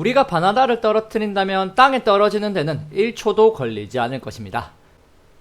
우리가 바나나를 떨어뜨린다면 땅에 떨어지는 데는 1초도 걸리지 않을 것입니다.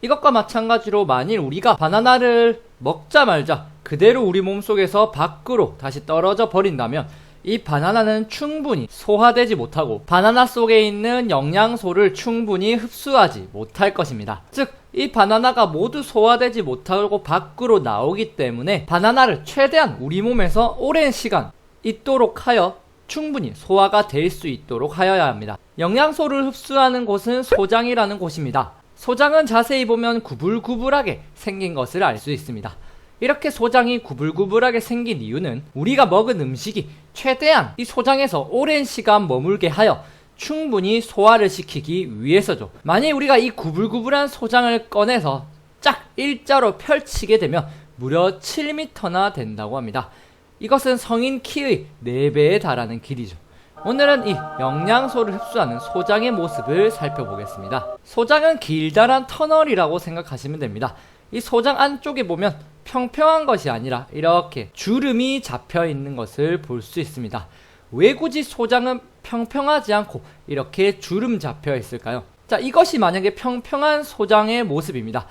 이것과 마찬가지로 만일 우리가 바나나를 먹자 말자 그대로 우리 몸속에서 밖으로 다시 떨어져 버린다면 이 바나나는 충분히 소화되지 못하고 바나나 속에 있는 영양소를 충분히 흡수하지 못할 것입니다. 즉, 이 바나나가 모두 소화되지 못하고 밖으로 나오기 때문에 바나나를 최대한 우리 몸에서 오랜 시간 있도록 하여 충분히 소화가 될 수 있도록 하여야 합니다. 영양소를 흡수하는 곳은 소장이라는 곳입니다. 소장은 자세히 보면 구불구불하게 생긴 것을 알 수 있습니다. 이렇게 소장이 구불구불하게 생긴 이유는 우리가 먹은 음식이 최대한 이 소장에서 오랜 시간 머물게 하여 충분히 소화를 시키기 위해서죠. 만약 우리가 이 구불구불한 소장을 꺼내서 짝 일자로 펼치게 되면 무려 7m나 된다고 합니다. 이것은 성인 키의 4배에 달하는 길이죠. 오늘은 이 영양소를 흡수하는 소장의 모습을 살펴보겠습니다. 소장은 길다란 터널이라고 생각하시면 됩니다. 이 소장 안쪽에 보면 평평한 것이 아니라 이렇게 주름이 잡혀 있는 것을 볼 수 있습니다. 왜 굳이 소장은 평평하지 않고 이렇게 주름 잡혀 있을까요? 자, 이것이 만약에 평평한 소장의 모습입니다.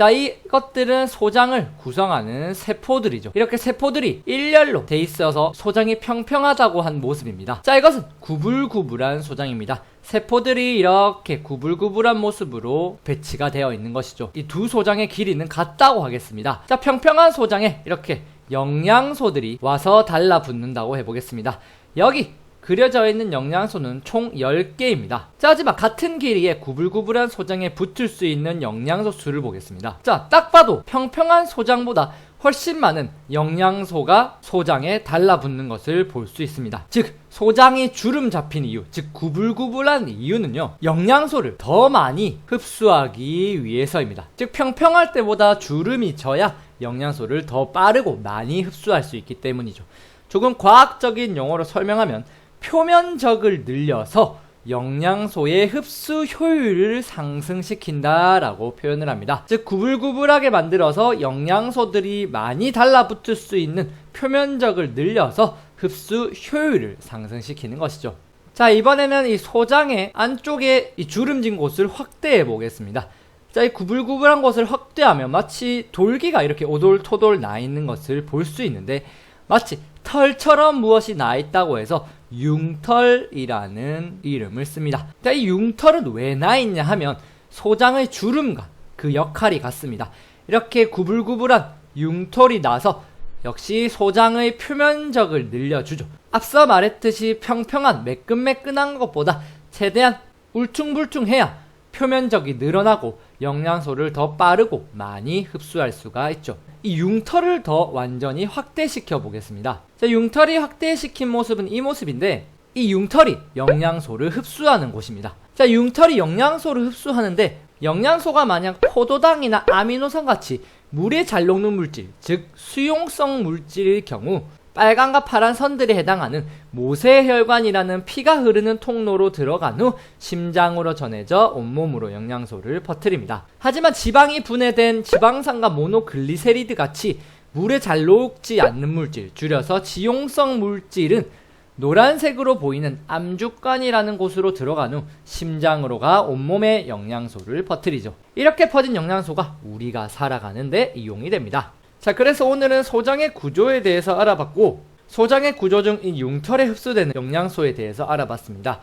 자, 이것들은 소장을 구성하는 세포들이죠. 이렇게 세포들이 일렬로 돼 있어서 소장이 평평하다고 한 모습입니다. 자, 이것은 구불구불한 소장입니다. 세포들이 이렇게 구불구불한 모습으로 배치가 되어 있는 것이죠. 이 두 소장의 길이는 같다고 하겠습니다. 자, 평평한 소장에 이렇게 영양소들이 와서 달라붙는다고 해보겠습니다. 여기 그려져 있는 영양소는 총 10개입니다. 자, 하지만 같은 길이의 구불구불한 소장에 붙을 수 있는 영양소 수를 보겠습니다. 자, 딱 봐도 평평한 소장보다 훨씬 많은 영양소가 소장에 달라붙는 것을 볼 수 있습니다. 즉, 소장이 주름 잡힌 이유, 즉 구불구불한 이유는요. 영양소를 더 많이 흡수하기 위해서입니다. 즉, 평평할 때보다 주름이 져야 영양소를 더 빠르고 많이 흡수할 수 있기 때문이죠. 조금 과학적인 용어로 설명하면 표면적을 늘려서 영양소의 흡수 효율을 상승시킨다라고 표현을 합니다. 즉 구불구불하게 만들어서 영양소들이 많이 달라붙을 수 있는 표면적을 늘려서 흡수 효율을 상승시키는 것이죠. 자 이번에는 이 소장의 안쪽에 이 주름진 곳을 확대해 보겠습니다. 자, 이 구불구불한 곳을 확대하면 마치 돌기가 이렇게 오돌토돌 나 있는 것을 볼 수 있는데 마치 털처럼 무엇이 나 있다고 해서 융털이라는 이름을 씁니다. 자, 이 융털은 왜 나 있냐 하면 소장의 주름과 그 역할이 같습니다. 이렇게 구불구불한 융털이 나서 역시 소장의 표면적을 늘려주죠. 앞서 말했듯이 평평한 매끈매끈한 것보다 최대한 울퉁불퉁해야 표면적이 늘어나고 영양소를 더 빠르고 많이 흡수할 수가 있죠. 이 융털을 더 완전히 확대시켜 보겠습니다. 자, 융털이 확대시킨 모습은 이 모습인데 이 융털이 영양소를 흡수하는 곳입니다. 자, 융털이 영양소를 흡수하는데 영양소가 만약 포도당이나 아미노산 같이 물에 잘 녹는 물질, 즉 수용성 물질일 경우 빨간과 파란 선들에 해당하는 모세 혈관이라는 피가 흐르는 통로로 들어간 후 심장으로 전해져 온몸으로 영양소를 퍼뜨립니다. 하지만 지방이 분해된 지방산과 모노글리세리드 같이 물에 잘 녹지 않는 물질, 줄여서 지용성 물질은 노란색으로 보이는 암주관이라는 곳으로 들어간 후 심장으로 가 온몸에 영양소를 퍼뜨리죠. 이렇게 퍼진 영양소가 우리가 살아가는데 이용이 됩니다. 자, 그래서 오늘은 소장의 구조에 대해서 알아봤고, 소장의 구조 중 이 융털에 흡수되는 영양소에 대해서 알아봤습니다.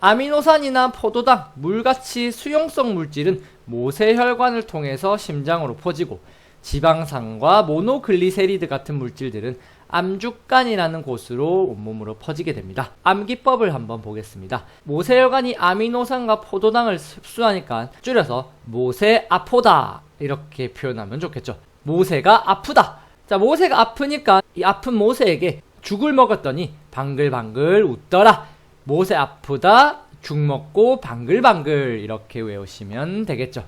아미노산이나 포도당, 물같이 수용성 물질은 모세혈관을 통해서 심장으로 퍼지고, 지방산과 모노글리세리드 같은 물질들은 암주간이라는 곳으로 온몸으로 퍼지게 됩니다. 암기법을 한번 보겠습니다. 모세혈관이 아미노산과 포도당을 흡수하니까 줄여서 모세아포다 이렇게 표현하면 좋겠죠. 모세가 아프다. 자, 모세가 아프니까 이 아픈 모세에게 죽을 먹었더니 방글방글 웃더라. 모세 아프다. 죽 먹고 방글방글 이렇게 외우시면 되겠죠.